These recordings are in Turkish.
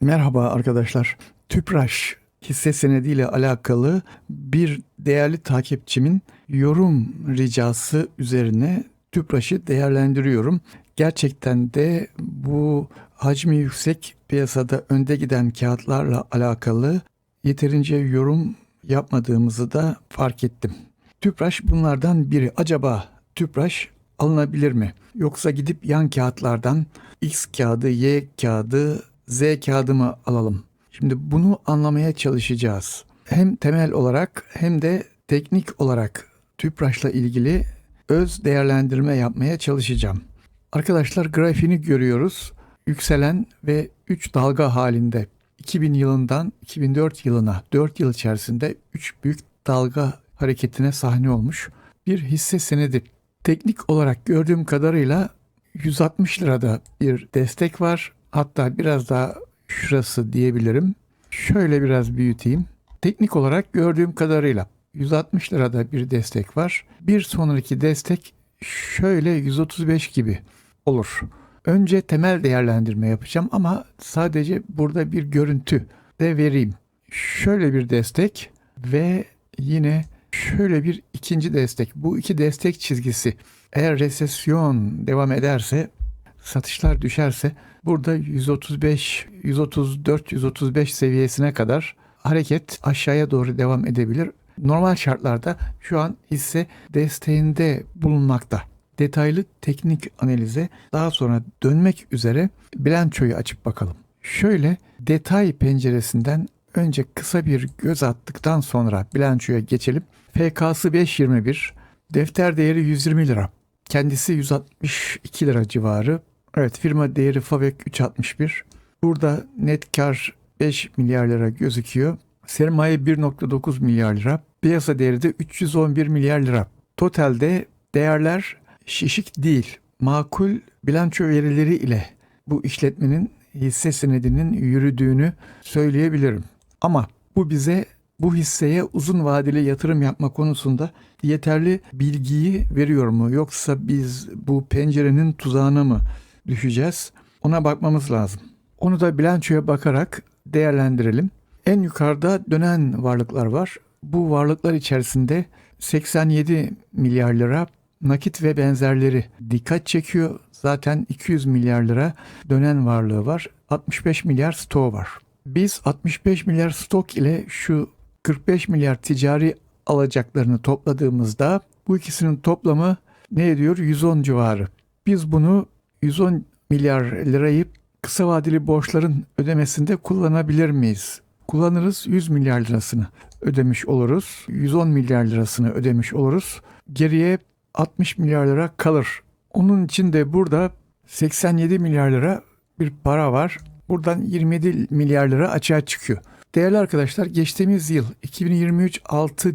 Merhaba arkadaşlar. Tüpraş hisse senediyle alakalı bir değerli takipçimin yorum ricası üzerine Tüpraş'ı değerlendiriyorum. Gerçekten de bu hacmi yüksek piyasada önde giden kağıtlarla alakalı yeterince yorum yapmadığımızı da fark ettim. Tüpraş bunlardan biri. Acaba Tüpraş alınabilir mi? Yoksa gidip yan kağıtlardan X kağıdı, Y kağıdı, Z kağıdı mı alalım? Şimdi bunu anlamaya çalışacağız. Hem temel olarak hem de teknik olarak Tüpraş'la ilgili öz değerlendirme yapmaya çalışacağım. Arkadaşlar grafiğini görüyoruz. Yükselen ve 3 dalga halinde 2000 yılından 2004 yılına 4 yıl içerisinde 3 büyük dalga hareketine sahne olmuş bir hisse senedi. Teknik olarak gördüğüm kadarıyla 160 lirada bir destek var. Hatta biraz daha şurası diyebilirim. Şöyle biraz büyüteyim. Teknik olarak gördüğüm kadarıyla 160 lirada bir destek var. Bir sonraki destek şöyle 135 gibi olur. Önce temel değerlendirme yapacağım ama sadece burada bir görüntü de vereyim. Şöyle bir destek ve yine şöyle bir ikinci destek. Bu iki destek çizgisi eğer resesyon devam ederse, satışlar düşerse burada 135, 134, 135 seviyesine kadar hareket aşağıya doğru devam edebilir. Normal şartlarda şu an hisse desteğinde bulunmakta. Detaylı teknik analize daha sonra dönmek üzere bilançoyu açıp bakalım. Şöyle detay penceresinden önce kısa bir göz attıktan sonra bilançoya geçelim. FK'sı 5.21, defter değeri 120 lira. Kendisi 162 lira civarı. Evet firma değeri Favek 3.61. Burada net kar 5 milyar lira gözüküyor. Sermaye 1.9 milyar lira. Piyasa değeri de 311 milyar lira. Totalde değerler şişik değil. Makul bilanço verileri ile bu işletmenin hisse senedinin yürüdüğünü söyleyebilirim. Ama bu bize bu hisseye uzun vadeli yatırım yapma konusunda yeterli bilgiyi veriyor mu? Yoksa biz bu pencerenin tuzağına mı düşeceğiz? Ona bakmamız lazım. Onu da bilançoya bakarak değerlendirelim. En yukarıda dönen varlıklar var. Bu varlıklar içerisinde 87 milyar lira nakit ve benzerleri dikkat çekiyor. Zaten 200 milyar lira dönen varlığı var. 65 milyar stoğu var. Biz 65 milyar stok ile şu 45 milyar ticari alacaklarını topladığımızda bu ikisinin toplamı ne ediyor? 110 civarı. Biz bunu 110 milyar lirayı kısa vadeli borçların ödemesinde kullanabilir miyiz? Kullanırız 100 milyar lirasını ödemiş oluruz. 110 milyar lirasını ödemiş oluruz. Geriye 60 milyar lira kalır. Onun için de burada 87 milyar lira bir para var. Buradan 27 milyar lira açığa çıkıyor. Değerli arkadaşlar geçtiğimiz yıl 2023 6.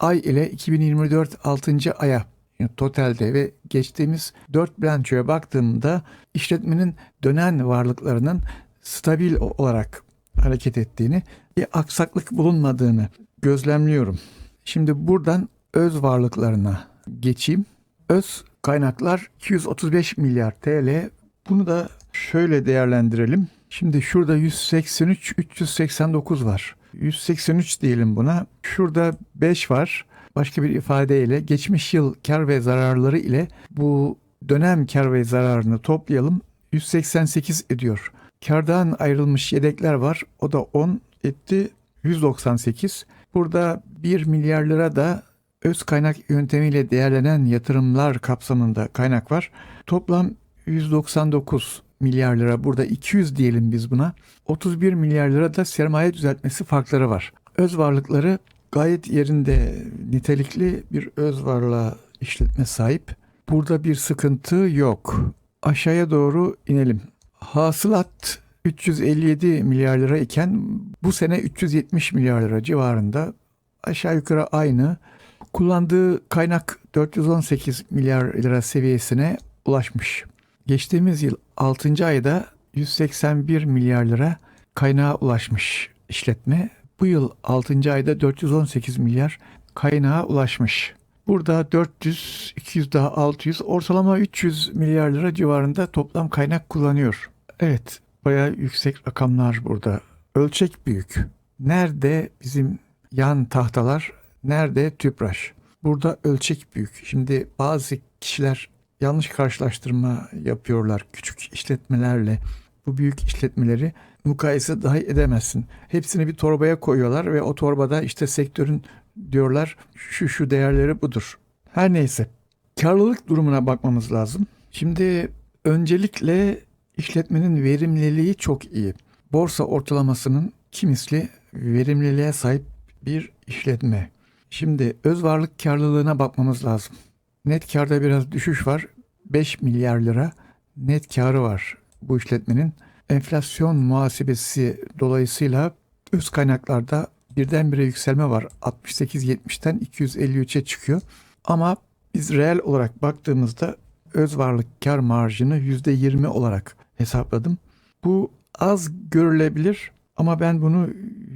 ay ile 2024 6. aya yani totalde ve geçtiğimiz 4 bilançoya baktığımda işletmenin dönen varlıklarının stabil olarak hareket ettiğini, bir aksaklık bulunmadığını gözlemliyorum. Şimdi buradan öz varlıklarına geçeyim. Öz kaynaklar 235 milyar TL. Bunu da şöyle değerlendirelim. Şimdi şurada 183 389 var. 183 diyelim buna. Şurada 5 var. Başka bir ifadeyle geçmiş yıl kar ve zararları ile bu dönem kar ve zararını toplayalım. 188 ediyor. Kardan ayrılmış yedekler var. O da 10 etti. 198. Burada 1 milyar lira da öz kaynak yöntemiyle değerlenen yatırımlar kapsamında kaynak var. Toplam 199 milyar lira burada 200 diyelim biz buna. 31 milyar lira da sermaye düzeltmesi farkları var. Öz varlıkları gayet yerinde nitelikli bir öz varlığa işletme sahip. Burada bir sıkıntı yok. Aşağıya doğru inelim. Hasılat 357 milyar lira iken bu sene 370 milyar lira civarında aşağı yukarı aynı. Kullandığı kaynak 418 milyar lira seviyesine ulaşmış. Geçtiğimiz yıl 6. ayda 181 milyar lira kaynağa ulaşmış işletme. Bu yıl 6. ayda 418 milyar kaynağa ulaşmış. Burada 400, 200 daha 600, ortalama 300 milyar lira civarında toplam kaynak kullanıyor. Evet, Bayağı yüksek rakamlar burada. Ölçek büyük. Nerede bizim yan tahtalar, nerede tüpraş? Burada ölçek büyük. Şimdi bazı kişiler yanlış karşılaştırma yapıyorlar küçük işletmelerle. Bu büyük işletmeleri mukayese dahi edemezsin. Hepsini bir torbaya koyuyorlar ve o torbada işte sektörün diyorlar şu şu değerleri budur. Her neyse karlılık durumuna bakmamız lazım. Şimdi öncelikle işletmenin verimliliği çok iyi. Borsa ortalamasının kimisli verimliliğe sahip bir işletme. Şimdi öz varlık karlılığına bakmamız lazım. Net karda biraz düşüş var. 5 milyar lira net karı var bu işletmenin. Enflasyon muhasebesi dolayısıyla öz kaynaklarda birdenbire yükselme var. 68-70'ten 253'e çıkıyor. Ama biz reel olarak baktığımızda öz varlık kar marjını %20 olarak hesapladım. Bu az görülebilir ama ben bunu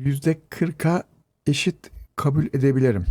%40'a eşit kabul edebilirim.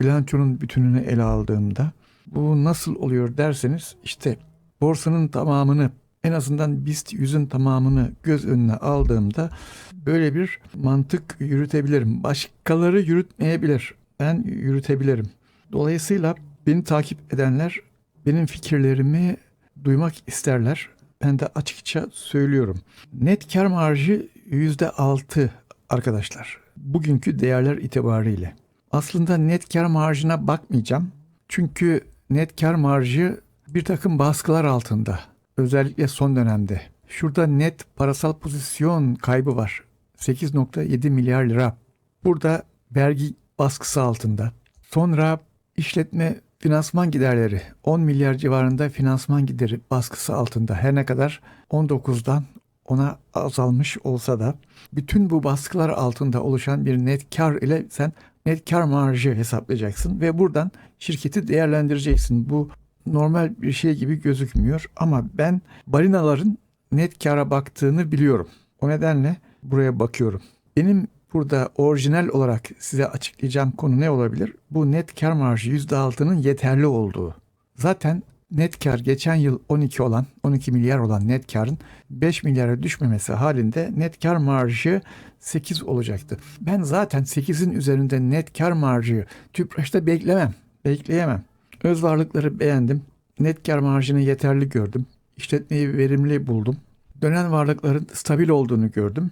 Bilançonun bütününü ele aldığımda bu nasıl oluyor derseniz işte borsanın tamamını en BIST 100'ün tamamını göz önüne aldığımda böyle bir mantık yürütebilirim. Başkaları yürütmeyebilir. Ben yürütebilirim. Dolayısıyla beni takip edenler benim fikirlerimi duymak isterler. Ben de açıkça söylüyorum. Net kar marjı %6 arkadaşlar. Bugünkü değerler itibariyle. Aslında net kar marjına bakmayacağım. Çünkü net kar marjı bir takım baskılar altında. Özellikle son dönemde. Şurada net parasal pozisyon kaybı var. 8.7 milyar lira. Burada vergi baskısı altında. Sonra işletme finansman giderleri 10 milyar civarında finansman gideri baskısı altında. Her ne kadar 19'dan ona azalmış olsa da bütün bu baskılar altında oluşan bir net kar ile sen net kar marjı hesaplayacaksın ve buradan şirketi değerlendireceksin. Bu normal bir şey gibi gözükmüyor ama ben balinaların net kara baktığını biliyorum. O nedenle buraya bakıyorum. Benim burada orijinal olarak size açıklayacağım konu ne olabilir? Bu net kar marjı %6'nın yeterli olduğu. Zaten net kar geçen yıl 12 olan 12 milyar olan net karın 5 milyara düşmemesi halinde net kar marjı 8 olacaktı. Ben zaten 8'in üzerinde net kar marjı tüpraşta beklemem. Bekleyemem. Öz varlıkları beğendim. Net kar marjını yeterli gördüm. İşletmeyi verimli buldum. Dönen varlıkların stabil olduğunu gördüm.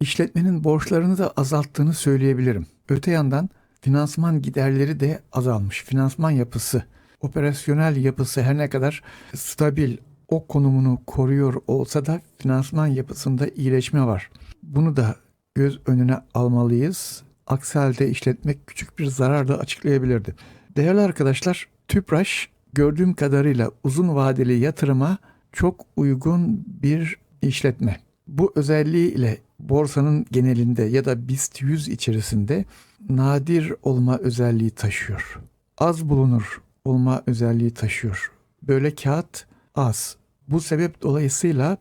İşletmenin borçlarını da azalttığını söyleyebilirim. Öte yandan finansman giderleri de azalmış. Finansman yapısı, operasyonel yapısı her ne kadar stabil o konumunu koruyor olsa da finansman yapısında iyileşme var. Bunu da göz önüne almalıyız. Aksi halde işletmek küçük bir zarar da açıklayabilirdi. Değerli arkadaşlar, Tüpraş gördüğüm kadarıyla uzun vadeli yatırıma çok uygun bir işletme. Bu özelliği ile borsanın genelinde ya da BIST 100 içerisinde nadir olma özelliği taşıyor. Az bulunur olma özelliği taşıyor. Böyle kağıt az. Bu sebep dolayısıyla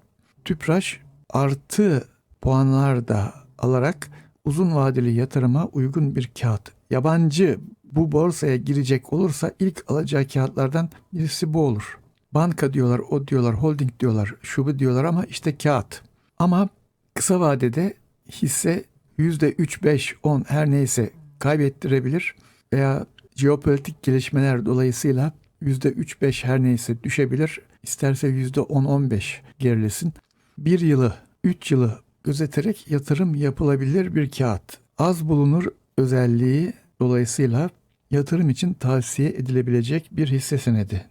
Tüpraş artı puanlar da alarak uzun vadeli yatırıma uygun bir kağıt. Yabancı bu borsaya girecek olursa ilk alacağı kağıtlardan birisi bu olur. Banka diyorlar, o diyorlar, holding diyorlar, şubu diyorlar ama işte kağıt. Ama kısa vadede hisse %3, 5, 10 her neyse kaybettirebilir veya jeopolitik gelişmeler dolayısıyla %3, 5 her neyse düşebilir. İsterse %10, 15 gerilesin. Bir yılı, 3 yılı gözeterek yatırım yapılabilir bir kağıt. Az bulunur özelliği dolayısıyla yatırım için tavsiye edilebilecek bir hisse senedi.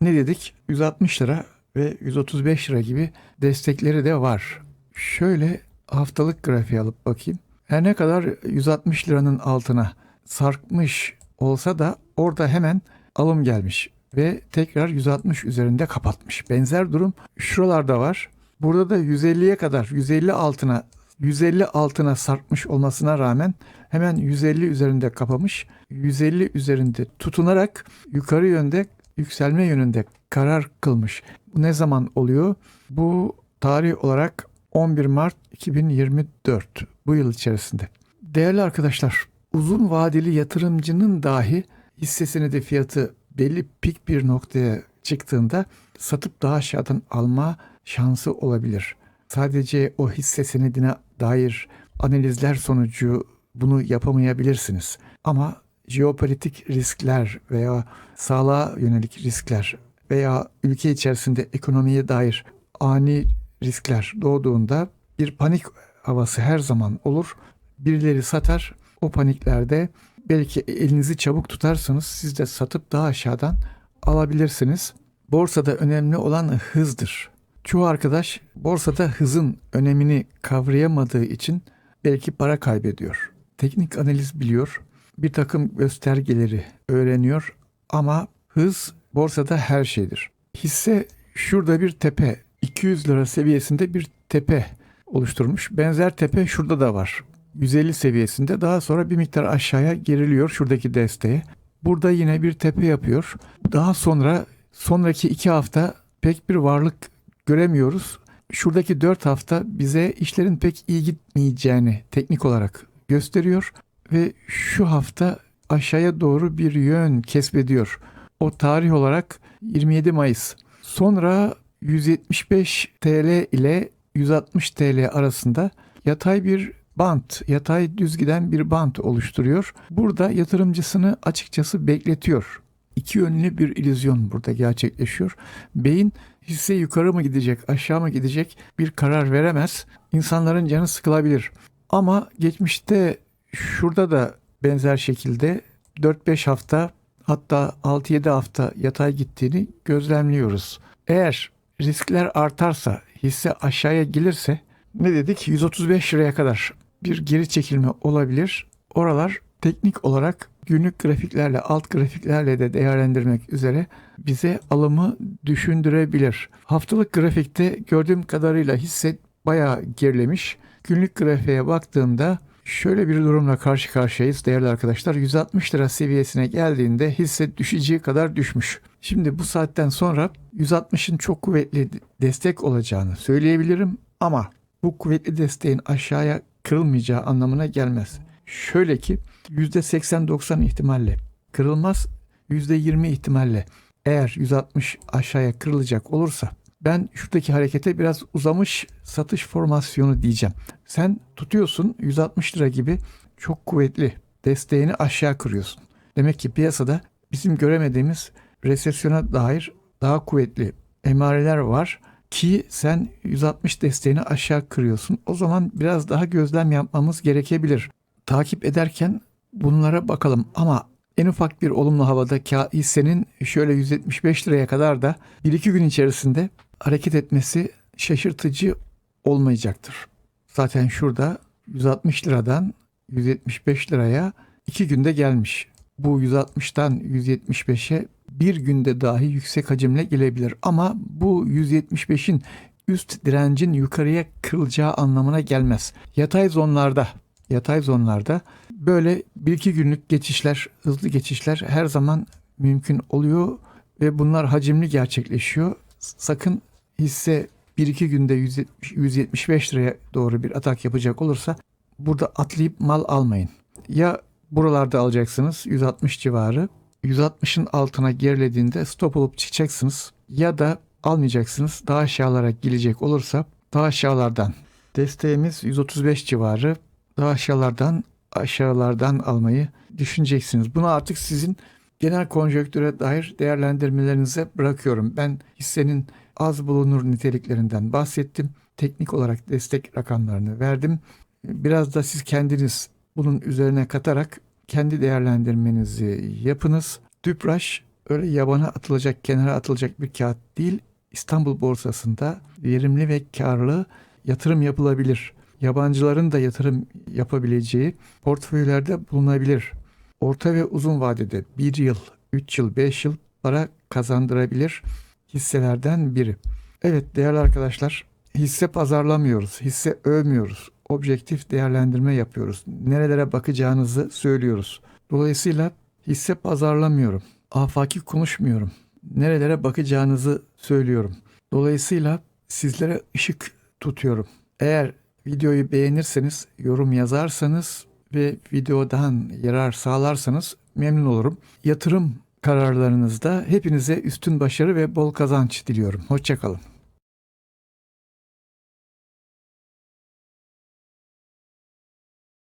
Ne dedik? 160 lira ve 135 lira gibi destekleri de var. Şöyle haftalık grafiği alıp bakayım. Her ne kadar 160 liranın altına sarkmış olsa da orada hemen alım gelmiş ve tekrar 160 üzerinde kapatmış. Benzer durum şuralarda var. Burada da 150'ye kadar 150 altına 150 altına sarkmış olmasına rağmen hemen 150 üzerinde kapamış. 150 üzerinde tutunarak yukarı yönde yükselme yönünde karar kılmış. Bu ne zaman oluyor? Bu tarih olarak 11 Mart 2024 bu yıl içerisinde. Değerli arkadaşlar, uzun vadeli yatırımcının dahi hissesini de fiyatı belli pik bir noktaya çıktığında satıp daha aşağıdan alma şansı olabilir. sadece o hisse senedine dair analizler sonucu bunu yapamayabilirsiniz. Ama jeopolitik riskler veya sağlığa yönelik riskler veya ülke içerisinde ekonomiye dair ani riskler doğduğunda bir panik havası her zaman olur. Birileri satar. O paniklerde belki elinizi çabuk tutarsanız siz de satıp daha aşağıdan alabilirsiniz. Borsada önemli olan hızdır. Çoğu arkadaş borsada hızın önemini kavrayamadığı için belki para kaybediyor. Teknik analiz biliyor, bir takım göstergeleri öğreniyor ama hız borsada her şeydir. Hisse şurada bir tepe, 200 lira seviyesinde bir tepe oluşturmuş. Benzer tepe şurada da var. 150 seviyesinde daha sonra bir miktar aşağıya geriliyor şuradaki desteğe. Burada yine bir tepe yapıyor. Daha sonra sonraki iki hafta pek bir varlık göremiyoruz. Şuradaki dört hafta bize işlerin pek iyi gitmeyeceğini teknik olarak gösteriyor ve şu hafta aşağıya doğru bir yön kesbediyor. O tarih olarak 27 Mayıs. Sonra 175 TL ile 160 TL arasında yatay bir bant, yatay düz giden bir bant oluşturuyor. Burada yatırımcısını açıkçası bekletiyor. İki yönlü bir illüzyon burada gerçekleşiyor. Beyin hisse yukarı mı gidecek, aşağı mı gidecek bir karar veremez. İnsanların canı sıkılabilir. Ama geçmişte şurada da benzer şekilde 4-5 hafta hatta 6-7 hafta yatay gittiğini gözlemliyoruz. Eğer riskler artarsa, hisse aşağıya gelirse ne dedik? 135 liraya kadar bir geri çekilme olabilir. Oralar teknik olarak günlük grafiklerle, alt grafiklerle de değerlendirmek üzere bize alımı düşündürebilir. Haftalık grafikte gördüğüm kadarıyla hisse bayağı gerilemiş. Günlük grafiğe baktığımda şöyle bir durumla karşı karşıyayız değerli arkadaşlar. 160 lira seviyesine geldiğinde hisse düşeceği kadar düşmüş. Şimdi bu saatten sonra 160'ın çok kuvvetli destek olacağını söyleyebilirim ama bu kuvvetli desteğin aşağıya kırılmayacağı anlamına gelmez. Şöyle ki %80-90 ihtimalle kırılmaz, %20 ihtimalle eğer 160 aşağıya kırılacak olursa ben şuradaki harekete biraz uzamış satış formasyonu diyeceğim. Sen tutuyorsun 160 lira gibi çok kuvvetli desteğini aşağı kırıyorsun. Demek ki piyasada bizim göremediğimiz resesyona dair daha kuvvetli emareler var ki sen 160 desteğini aşağı kırıyorsun. O zaman biraz daha gözlem yapmamız gerekebilir. Takip ederken bunlara bakalım ama en ufak bir olumlu havada hissenin şöyle 175 liraya kadar da 1-2 gün içerisinde hareket etmesi şaşırtıcı olmayacaktır. Zaten şurada 160 liradan 175 liraya 2 günde gelmiş. Bu 160'tan 175'e bir günde dahi yüksek hacimle gelebilir. Ama bu 175'in üst direncin yukarıya kırılacağı anlamına gelmez. Yatay zonlarda yatay zonlarda böyle bir iki günlük geçişler, hızlı geçişler her zaman mümkün oluyor ve bunlar hacimli gerçekleşiyor. Sakın hisse bir iki günde 175 liraya doğru bir atak yapacak olursa burada atlayıp mal almayın. Ya buralarda alacaksınız 160 civarı 160'ın altına gerilediğinde stop olup çıkacaksınız ya da almayacaksınız. Daha aşağılara gelecek olursa daha aşağılardan desteğimiz 135 civarı daha aşağılardan aşağılardan almayı düşüneceksiniz. Bunu artık sizin genel konjonktüre dair değerlendirmelerinize bırakıyorum. Ben hissenin az bulunur niteliklerinden bahsettim. Teknik olarak destek rakamlarını verdim. Biraz da siz kendiniz bunun üzerine katarak kendi değerlendirmenizi yapınız. Tüpraş öyle yabana atılacak, kenara atılacak bir kağıt değil. İstanbul borsasında verimli ve karlı yatırım yapılabilir. Yabancıların da yatırım yapabileceği portföylerde bulunabilir. Orta ve uzun vadede 1 yıl, 3 yıl, 5 yıl para kazandırabilir hisselerden biri. Evet değerli arkadaşlar hisse pazarlamıyoruz, hisse övmüyoruz. Objektif değerlendirme yapıyoruz. Nerelere bakacağınızı söylüyoruz. Dolayısıyla hisse pazarlamıyorum. Afaki konuşmuyorum. Nerelere bakacağınızı söylüyorum. Dolayısıyla sizlere ışık tutuyorum. Eğer videoyu beğenirseniz, yorum yazarsanız ve videodan yarar sağlarsanız memnun olurum. Yatırım kararlarınızda hepinize üstün başarı ve bol kazanç diliyorum. Hoşçakalın.